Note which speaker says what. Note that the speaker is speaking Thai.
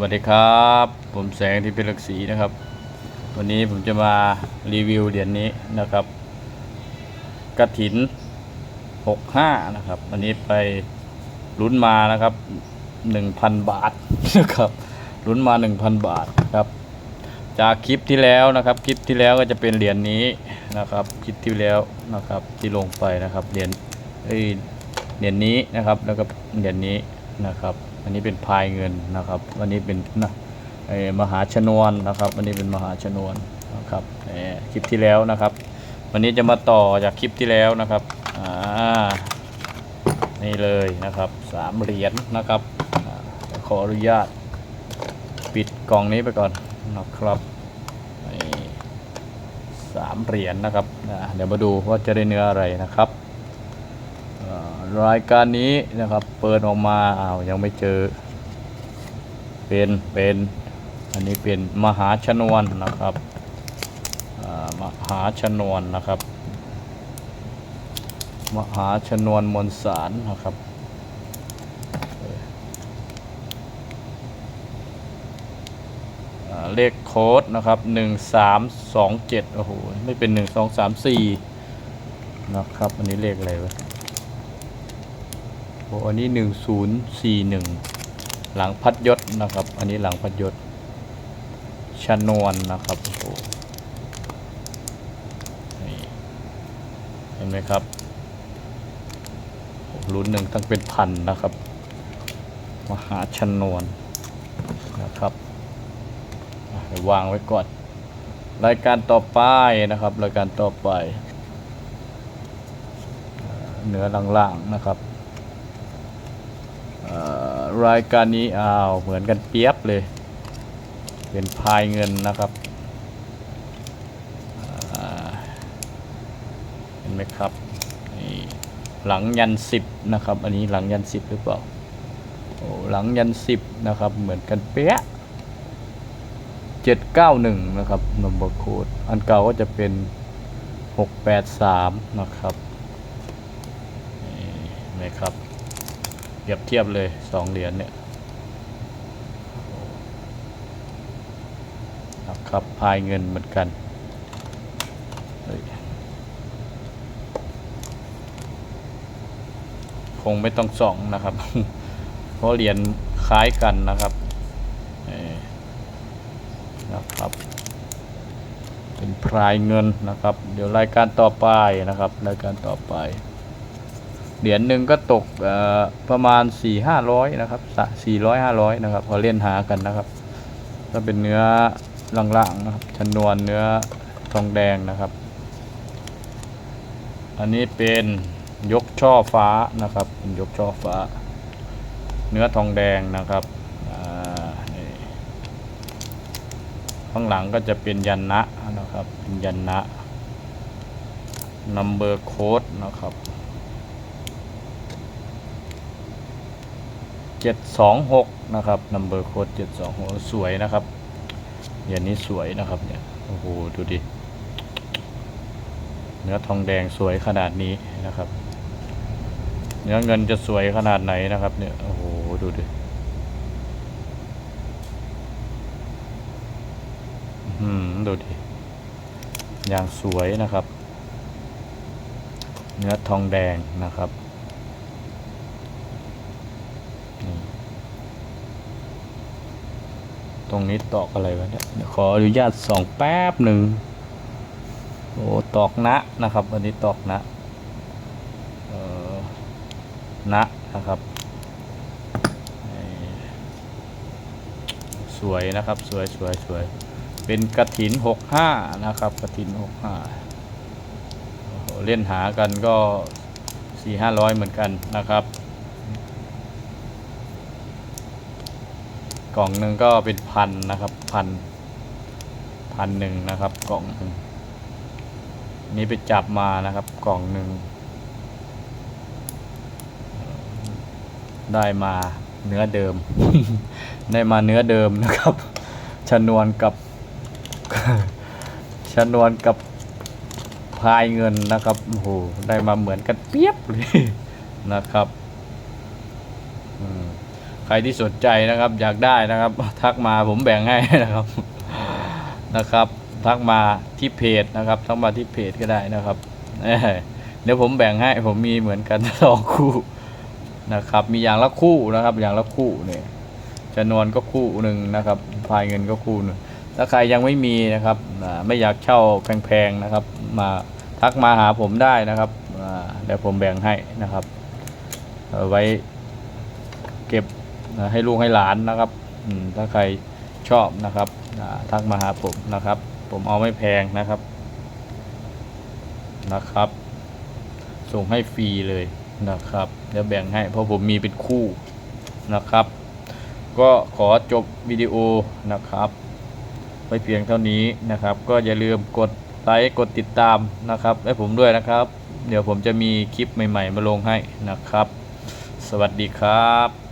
Speaker 1: วัสดีครับ ผมแสงที่เป็นลักษีนะครับ วันนี้ผมจะมารีวิวเหรียญนี้นะครับกระถิน 65 นะครับ วันนี้ไปลุ้นมานะครับ 1,000 บาทนะครับลุ้นมา 1,000 บาทครับ จากคลิปที่แล้วนะครับคลิปที่แล้วก็จะเป็นเหรียญนี้นะครับคลิปที่แล้วนะครับที่ลงไปนะครับเหรียญเอ้ยเหรียญนี้นะครับแล้วก็เหรียญนี้นะครับ อันนี้เป็นพายเงินนะครับวันนี้เป็นนะไอ้มหาชนวนนะครับวันนี้เป็นมหาชนวนนะครับเออคลิปที่แล้วนะครับ วันนี้จะมาต่อจากคลิปที่แล้วนะครับอ่านี่เลยนะครับสามเหรียญนะครับอขออนุญาตปิดกล่องนี้ไปก่อนนะครับนี่สามเหรียญนะครับ เดี๋ยวมาดูว่าจะได้เนื้ออะไรนะครับ รายการนี้นะครับ เปิดออกมาอ้าวยังไม่เจอ เป็นเป็นอันนี้เป็นมหาชนวนนะครับมหาชนวนนะครับ มหาชนวนมวลสารนะครับเลขโค้ดนะครับหนึ่งสามสองเจ็ดโอ้โห ไม่เป็นหนึ่งสองสามสี่นะครับ อันนี้เลขอะไรวะ โอ้อันนี้หนึ่งศูนย์สี่หนึ่งหลังพัดยศนะครับ อันนี้หลังพัดยศชนวนนะครับโอ้เห็นไหมครับโอ้รุ่นหนึ่งตั้งเป็นพันนะครับ มหาชนวนนะครับวางไว้ก่อน รายการต่อไปนะครับ รายการต่อไป เหนือล่างๆนะครับ รายการนี้อ้าวเหมือนกันเปียบเลย เป็นพายเงินนะครับเห็นไหมครับนี่หลังยันสิบนะครับ อันนี้หลังยันสิบหรือเปล่าโอ้หลังยันสิบนะครับ เหมือนกันเป๊ะ791นะครับ number code อันเก่าก็จะเป็น683นะครับนี่เห็นไหมครับ เปรียบเทียบเลย2เหรียญเนี่ยนะครับพายเงินเหมือนกันคงไม่ต้องส่องนะครับ เพราะเหรียญคล้ายกันนะครับนี่นะครับ เป็นพรายเงินนะครับ เดี๋ยวรายการต่อไปนะครับ รายการต่อไป เหรียญหนึ่งก็ตกประมาณ 4 5 0 0 นะครับ 400 500 นะครับพอเล่นหากันนะครับ ถ้าเป็นเนื้อล่างๆนะครับชนวนเนื้อทองแดงนะครับ อันนี้เป็นยกช่อฟ้านะครับเป็นยกช่อฟ้า เนื้อทองแดงนะครับข้างหลังก็จะเป็นยันนะนะครับเป็นยันนะ number code นะครับ 726 นะครับ number code 726 สวยนะครับอย่างนี้สวยนะครับเนี่ยโอ้โหดูดิเนื้อทองแดงสวยขนาดนี้นะครับ เนื้อเงินจะสวยขนาดไหนนะครับ เนี่ยโอ้โหดูดิอืมดูดิอย่างสวยนะครับ เนื้อทองแดงนะครับนี่ ตรงนี้ตอกอะไรวะเนี่ยขออนุญาตส่องแป๊บหนึ่งโอ้ตอกนะนะครับอันนี้ตอกนะเออนะนะครับ สวยนะครับสวยสวยสวยเป็นกระถิน65นะครับกระถิน65โอ้โหเล่นหากันก็4 500เหมือนกันนะครับ กล่องหนึ่งก็เป็นพันนะครับพันพันหนึ่งนะครับ กล่องหนึ่งนี่ไปจับมานะครับกล่องหนึ่งได้มาเนื้อเดิม ได้มาเนื้อเดิมนะครับชนวนกับชนวนกับพายเงินนะครับโอ้โหได้มาเหมือนกันเปียบเลยนะครับ อืม ใครที่สนใจนะครับ อยากได้นะครับ ทักมาผมแบ่งให้นะครับนะครับ ทักมาที่เพจนะครับ ทักมาที่เพจก็ได้นะครับเดี๋ยวผมแบ่งให้ผมมีเหมือนกันสองคู่นะครับ มีอย่างละคู่นะครับ อย่างละคู่เนี่ยจะนวนก็คู่หนึ่งนะครับพายเงินก็คู่หนึ่งถ้าใครยังไม่มีนะครับไม่อยากเช่าแพงๆนะครับ มาทักมาหาผมได้นะครับเดี๋ยวผมแบ่งให้นะครับ ไว้เก็บ อ่าให้ลูกให้หลานนะครับถ้าใครชอบนะครับทักมาหาผมนะครับ ผมเอาไม่แพงนะครับนะครับ ส่งให้ฟรีเลยนะครับเดี๋ยวแบ่งให้เพราะผมมีเป็นคู่นะครับ ก็ขอจบวิดีโอนะครับไว้เพียงเท่านี้นะครับ ก็อย่าลืมกดไลค์กดติดตามนะครับให้ผมด้วยนะครับ เดี๋ยวผมจะมีคลิปใหม่ ๆ มาลงให้นะครับ สวัสดีครับ